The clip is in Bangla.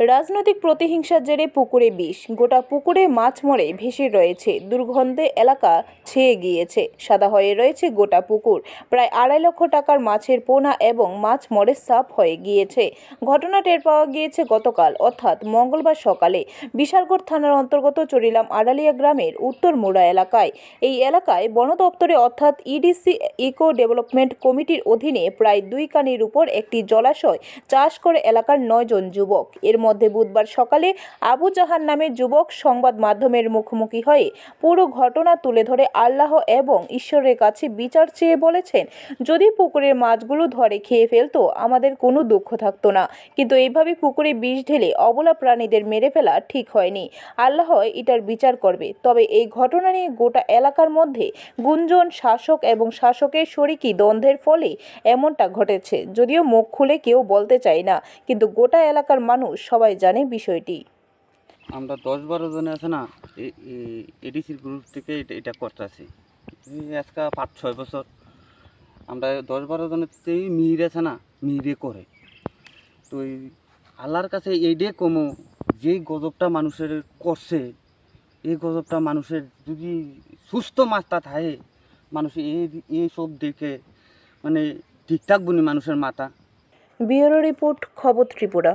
রাজনৈতিক প্রতিহিংসার জেরে পুকুরে বিষ। গোটা পুকুরে মাছ মরে ভেসে রয়েছে। দুর্গন্ধে এলাকা ছেয়ে গিয়েছে। সাদা হয়ে রয়েছে গোটা পুকুর। প্রায় আড়াই লক্ষ টাকার মাছের পোনা এবং মাছ মরে সাফ হয়ে গিয়েছে। ঘটনা টের পাওয়া গিয়েছে গতকাল, অর্থাৎ মঙ্গলবার সকালে। বিশালগড় থানার অন্তর্গত চরিলাম আড়ালিয়া গ্রামের উত্তর মোড়া এলাকায়। এই এলাকায় বন দপ্তরে, অর্থাৎ ইডিসি ইকো ডেভেলপমেন্ট কমিটির অধীনে প্রায় দুই কানির উপর একটি জলাশয় চাষ করে এলাকার নয়জন যুবক। এর মধ্যে বুধবার সকালে আবু জাহান নামের যুবক সংবাদ মাধ্যমের মুখোমুখি হয়ে পুরো ঘটনা তুলে ধরে আল্লাহ এবং ঈশ্বরের কাছে বিচার চেয়ে বলেছেন, যদি পুকুরের মাছগুলো ধরে খেয়ে ফেলতো, আমাদের কোনো দুঃখ থাকতো না। কিন্তু এইভাবে পুকুরে বিষ ঢেলে অবলা প্রাণীদের মেরে ফেলা ঠিক হয়নি। আল্লাহ এটার বিচার করবে। তবে এই ঘটনা নিয়ে গোটা এলাকার মধ্যে গুঞ্জন, শাসক এবং শাসকের শরিকি দ্বন্দ্বের ফলে এমনটা ঘটেছে। যদিও মুখ খুলে কেউ বলতে চায় না, কিন্তু গোটা এলাকার মানুষ সবাই জানে বিষয়টি। আমরা দশ বারো জনে আছে না এডিসির গ্রুপ থেকে এটা করতেছি। আজকে পাঁচ ছয় বছর। আমরা দশ বারো জনের থেকে মিহির আছে না মিহিরে করে। তো এই আল্লাহর কাছে এইটাই কমো যেই গজবটা মানুষের করছে এই গজবটা মানুষের যদি সুস্থ মাছটা থাকে মানুষ এই সব দেখে মানে ঠিক থাকব নি মানুষের মাথা। ব্যুরো রিপোর্ট খবর ত্রিপুরা।